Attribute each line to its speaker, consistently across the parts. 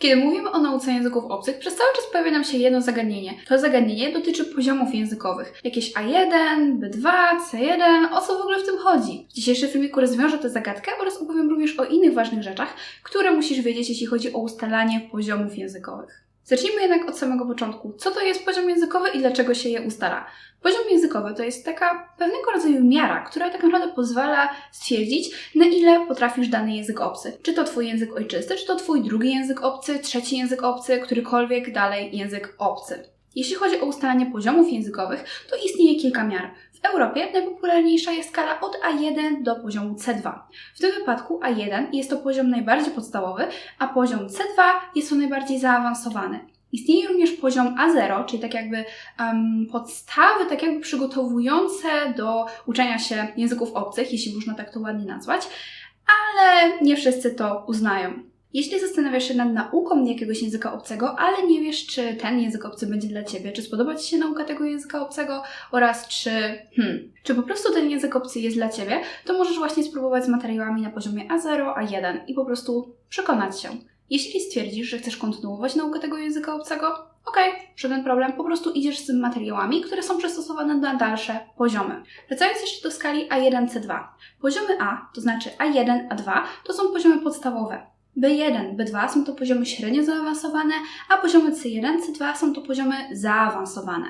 Speaker 1: Kiedy mówimy o nauce języków obcych, przez cały czas pojawia nam się jedno zagadnienie. To zagadnienie dotyczy poziomów językowych. Jakieś A1, B2, C1, o co w ogóle w tym chodzi? W dzisiejszym filmiku rozwiążę tę zagadkę oraz opowiem również o innych ważnych rzeczach, które musisz wiedzieć, jeśli chodzi o ustalanie poziomów językowych. Zacznijmy jednak od samego początku. Co to jest poziom językowy i dlaczego się je ustala? Poziom językowy to jest taka pewnego rodzaju miara, która tak naprawdę pozwala stwierdzić, na ile potrafisz dany język obcy. Czy to Twój język ojczysty, czy to Twój drugi język obcy, trzeci język obcy, którykolwiek dalej język obcy. Jeśli chodzi o ustalanie poziomów językowych, to istnieje kilka miar. W Europie najpopularniejsza jest skala od A1 do poziomu C2. W tym wypadku A1 jest to poziom najbardziej podstawowy, a poziom C2 jest to najbardziej zaawansowany. Istnieje również poziom A0, czyli tak jakby um, podstawy, tak jakby przygotowujące do uczenia się języków obcych, jeśli można tak to ładnie nazwać, ale nie wszyscy to uznają. Jeśli zastanawiasz się nad nauką jakiegoś języka obcego, ale nie wiesz, czy ten język obcy będzie dla Ciebie, czy spodoba Ci się nauka tego języka obcego oraz czy, hmm, czy po prostu ten język obcy jest dla Ciebie, to możesz właśnie spróbować z materiałami na poziomie A0, A1 i po prostu przekonać się. Jeśli stwierdzisz, że chcesz kontynuować naukę tego języka obcego, okej, okay, żaden problem, po prostu idziesz z materiałami, które są przystosowane na dalsze poziomy. Wracając jeszcze do skali A1-C2. Poziomy A, to znaczy A1, A2, to są poziomy podstawowe. B1, B2 są to poziomy średnio zaawansowane, a poziomy C1, C2 są to poziomy zaawansowane.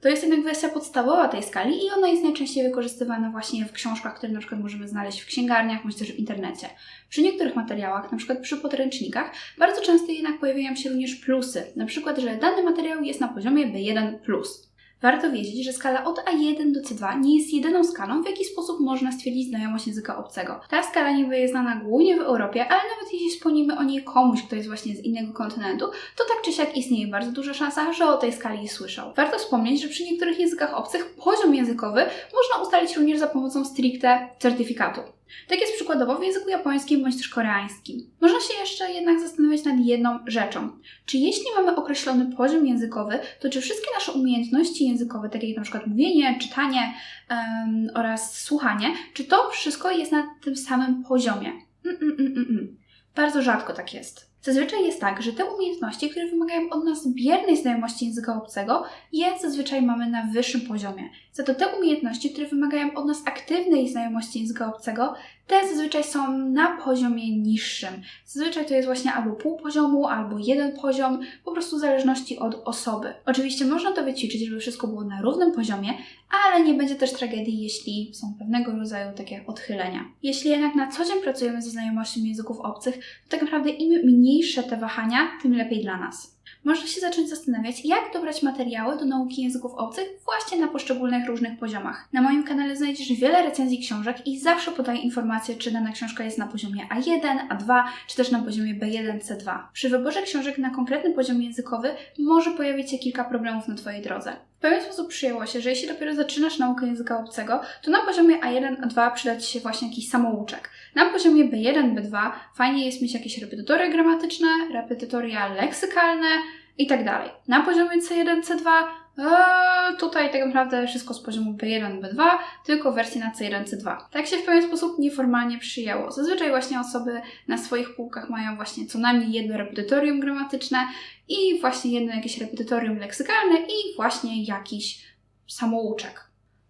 Speaker 1: To jest jednak wersja podstawowa tej skali i ona jest najczęściej wykorzystywana właśnie w książkach, które na przykład możemy znaleźć w księgarniach, bądź też w internecie. Przy niektórych materiałach, na przykład przy podręcznikach, bardzo często jednak pojawiają się również plusy, na przykład, że dany materiał jest na poziomie B1+. Warto wiedzieć, że skala od A1 do C2 nie jest jedyną skalą, w jaki sposób można stwierdzić znajomość języka obcego. Ta skala niby jest znana głównie w Europie, ale nawet jeśli wspomnimy o niej komuś, kto jest właśnie z innego kontynentu, to tak czy siak istnieje bardzo duża szansa, że o tej skali słyszał. Warto wspomnieć, że przy niektórych językach obcych poziom językowy można ustalić również za pomocą stricte certyfikatu. Tak jest przykładowo w języku japońskim bądź też koreańskim. Można się jeszcze jednak zastanawiać nad jedną rzeczą. Czy jeśli mamy określony poziom językowy, to czy wszystkie nasze umiejętności językowe, takie jak na przykład mówienie, czytanie um, oraz słuchanie, czy to wszystko jest na tym samym poziomie? Mm, mm, mm, mm, mm. Bardzo rzadko tak jest. Zazwyczaj jest tak, że te umiejętności, które wymagają od nas biernej znajomości języka obcego, je zazwyczaj mamy na wyższym poziomie. Za to te umiejętności, które wymagają od nas aktywnej znajomości języka obcego, te zazwyczaj są na poziomie niższym. Zazwyczaj to jest właśnie albo pół poziomu, albo jeden poziom, po prostu w zależności od osoby. Oczywiście można to wyćwiczyć, żeby wszystko było na równym poziomie, ale nie będzie też tragedii, jeśli są pewnego rodzaju takie odchylenia. Jeśli jednak na co dzień pracujemy ze znajomością języków obcych, to tak naprawdę im mniejsze te wahania, tym lepiej dla nas można się zacząć zastanawiać, jak dobrać materiały do nauki języków obcych właśnie na poszczególnych różnych poziomach. Na moim kanale znajdziesz wiele recenzji książek i zawsze podaję informacje, czy dana książka jest na poziomie A1, A2, czy też na poziomie B1, C2. Przy wyborze książek na konkretny poziom językowy może pojawić się kilka problemów na Twojej drodze. W pewien sposób przyjęło się, że jeśli dopiero zaczynasz naukę języka obcego, to na poziomie A1, A2 przyda Ci się właśnie jakiś samouczek. Na poziomie B1, B2 fajnie jest mieć jakieś repetytory gramatyczne, repetytoria leksykalne i tak dalej. Na poziomie C1, C2 Eee, tutaj tak naprawdę wszystko z poziomu B1, B2, tylko wersji na C1, C2. Tak się w pewien sposób nieformalnie przyjęło. Zazwyczaj właśnie osoby na swoich półkach mają właśnie co najmniej jedno repetytorium gramatyczne i właśnie jedno jakieś repetytorium leksykalne i właśnie jakiś samouczek.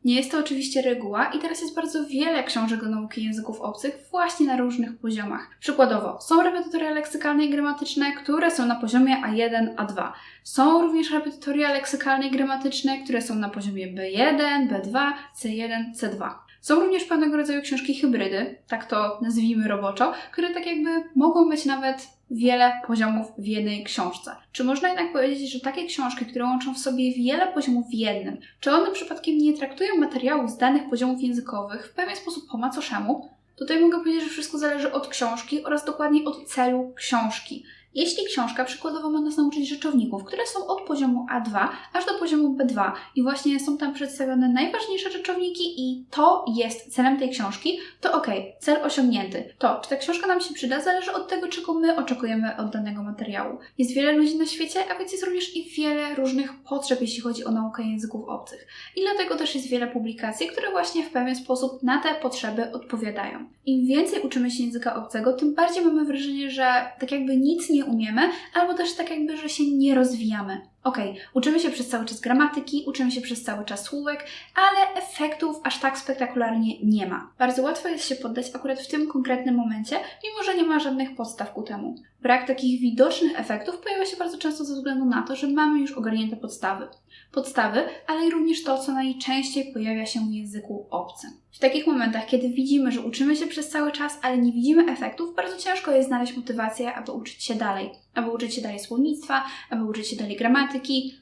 Speaker 1: Nie jest to oczywiście reguła i teraz jest bardzo wiele książek do nauki języków obcych właśnie na różnych poziomach. Przykładowo, są repetytoria leksykalne i gramatyczne, które są na poziomie A1, A2. Są również repetytoria leksykalne i gramatyczne, które są na poziomie B1, B2, C1, C2. Są również pewnego rodzaju książki hybrydy, tak to nazwijmy roboczo, które tak jakby mogą być nawet wiele poziomów w jednej książce. Czy można jednak powiedzieć, że takie książki, które łączą w sobie wiele poziomów w jednym, czy one przypadkiem nie traktują materiałów z danych poziomów językowych w pewien sposób po macoszemu? Tutaj mogę powiedzieć, że wszystko zależy od książki oraz dokładnie od celu książki. Jeśli książka przykładowo ma nas nauczyć rzeczowników, które są od poziomu A2 aż do poziomu B2 i właśnie są tam przedstawione najważniejsze rzeczowniki i to jest celem tej książki, to ok, cel osiągnięty. To, czy ta książka nam się przyda, zależy od tego, czego my oczekujemy od danego materiału. Jest wiele ludzi na świecie, a więc jest również i wiele różnych potrzeb, jeśli chodzi o naukę języków obcych. I dlatego też jest wiele publikacji, które właśnie w pewien sposób na te potrzeby odpowiadają. Im więcej uczymy się języka obcego, tym bardziej mamy wrażenie, że tak jakby nic nie nie umiemy, albo też tak jakby, że się nie rozwijamy. Okej, uczymy się przez cały czas gramatyki, uczymy się przez cały czas słówek, ale efektów aż tak spektakularnie nie ma. Bardzo łatwo jest się poddać akurat w tym konkretnym momencie, mimo że nie ma żadnych podstaw ku temu. Brak takich widocznych efektów pojawia się bardzo często ze względu na to, że mamy już ogarnięte podstawy. Podstawy, ale i również to, co najczęściej pojawia się w języku obcym. W takich momentach, kiedy widzimy, że uczymy się przez cały czas, ale nie widzimy efektów, bardzo ciężko jest znaleźć motywację, aby uczyć się dalej. Aby uczyć się dalej słownictwa, aby uczyć się dalej gramatyki,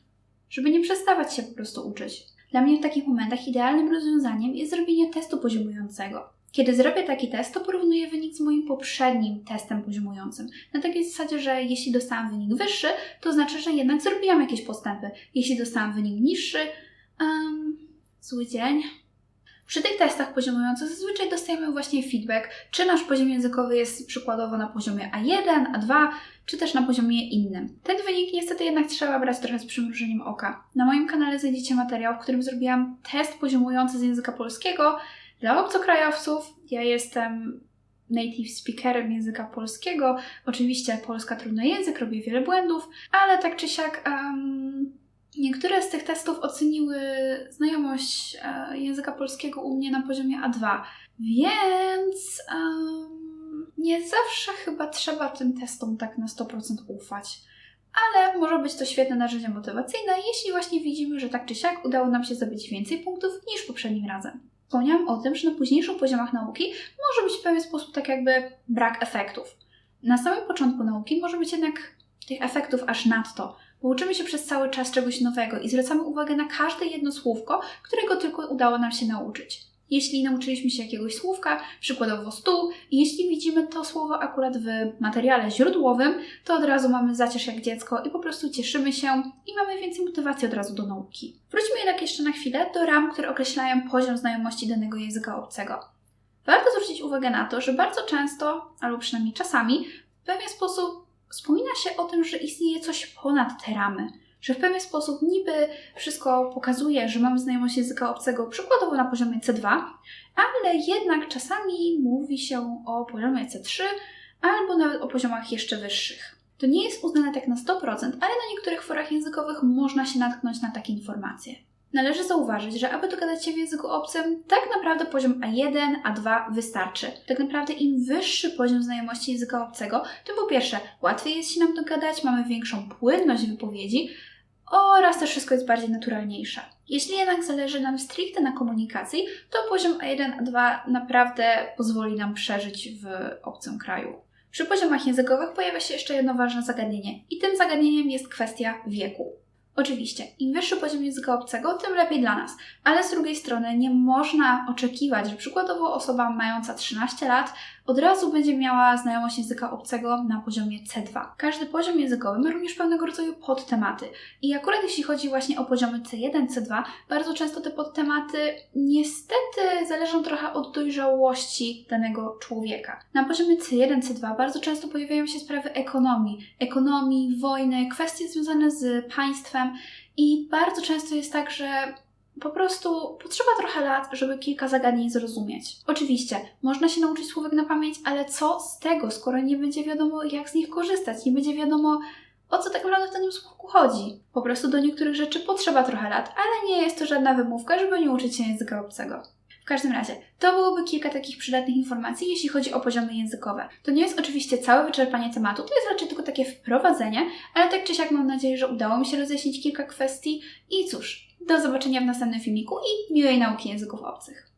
Speaker 1: żeby nie przestawać się po prostu uczyć. Dla mnie w takich momentach idealnym rozwiązaniem jest zrobienie testu poziomującego. Kiedy zrobię taki test, to porównuję wynik z moim poprzednim testem poziomującym. Na takiej zasadzie, że jeśli dostałam wynik wyższy, to znaczy, że jednak zrobiłam jakieś postępy. Jeśli dostałam wynik niższy, um, zły dzień. Przy tych testach poziomujących zazwyczaj dostajemy właśnie feedback, czy nasz poziom językowy jest przykładowo na poziomie A1, A2, czy też na poziomie innym. Ten wynik niestety jednak trzeba brać trochę z przymrużeniem oka. Na moim kanale znajdziecie materiał, w którym zrobiłam test poziomujący z języka polskiego dla obcokrajowców. Ja jestem native speakerem języka polskiego. Oczywiście Polska trudny język, robię wiele błędów, ale tak czy siak um, niektóre z tych testów oceniły znajomość e, języka polskiego u mnie na poziomie A2, więc um, nie zawsze chyba trzeba tym testom tak na 100% ufać. Ale może być to świetne narzędzie motywacyjne, jeśli właśnie widzimy, że tak czy siak udało nam się zdobyć więcej punktów niż poprzednim razem. Wspomniałam o tym, że na późniejszych poziomach nauki może być w pewien sposób tak jakby brak efektów. Na samym początku nauki może być jednak tych efektów aż nadto, bo uczymy się przez cały czas czegoś nowego i zwracamy uwagę na każde jedno słówko, którego tylko udało nam się nauczyć. Jeśli nauczyliśmy się jakiegoś słówka, przykładowo stół, i jeśli widzimy to słowo akurat w materiale źródłowym, to od razu mamy zacież jak dziecko i po prostu cieszymy się i mamy więcej motywacji od razu do nauki. Wróćmy jednak jeszcze na chwilę do ram, które określają poziom znajomości danego języka obcego. Warto zwrócić uwagę na to, że bardzo często, albo przynajmniej czasami, w pewien sposób wspomina się o tym, że istnieje coś ponad te ramy że w pewien sposób niby wszystko pokazuje, że mamy znajomość języka obcego, przykładowo na poziomie C2, ale jednak czasami mówi się o poziomie C3 albo nawet o poziomach jeszcze wyższych. To nie jest uznane tak na 100%, ale na niektórych forach językowych można się natknąć na takie informacje. Należy zauważyć, że aby dogadać się w języku obcym, tak naprawdę poziom A1, A2 wystarczy. Tak naprawdę im wyższy poziom znajomości języka obcego, tym po pierwsze łatwiej jest się nam dogadać, mamy większą płynność wypowiedzi, oraz też wszystko jest bardziej naturalniejsze. Jeśli jednak zależy nam stricte na komunikacji, to poziom A1, A2 naprawdę pozwoli nam przeżyć w obcym kraju. Przy poziomach językowych pojawia się jeszcze jedno ważne zagadnienie i tym zagadnieniem jest kwestia wieku. Oczywiście, im wyższy poziom języka obcego, tym lepiej dla nas, ale z drugiej strony nie można oczekiwać, że przykładowo osoba mająca 13 lat od razu będzie miała znajomość języka obcego na poziomie C2. Każdy poziom językowy ma również pewnego rodzaju podtematy. I akurat jeśli chodzi właśnie o poziomy C1, C2, bardzo często te podtematy niestety zależą trochę od dojrzałości danego człowieka. Na poziomie C1, C2 bardzo często pojawiają się sprawy ekonomii, ekonomii, wojny, kwestie związane z państwem i bardzo często jest tak, że po prostu potrzeba trochę lat, żeby kilka zagadnień zrozumieć. Oczywiście, można się nauczyć słówek na pamięć, ale co z tego, skoro nie będzie wiadomo, jak z nich korzystać, nie będzie wiadomo, o co tak naprawdę w danym słówku chodzi. Po prostu do niektórych rzeczy potrzeba trochę lat, ale nie jest to żadna wymówka, żeby nie uczyć się języka obcego. W każdym razie, to byłoby kilka takich przydatnych informacji, jeśli chodzi o poziomy językowe. To nie jest oczywiście całe wyczerpanie tematu, to jest raczej tylko takie wprowadzenie, ale tak czy siak mam nadzieję, że udało mi się rozjaśnić kilka kwestii i cóż, do zobaczenia w następnym filmiku i miłej nauki języków obcych.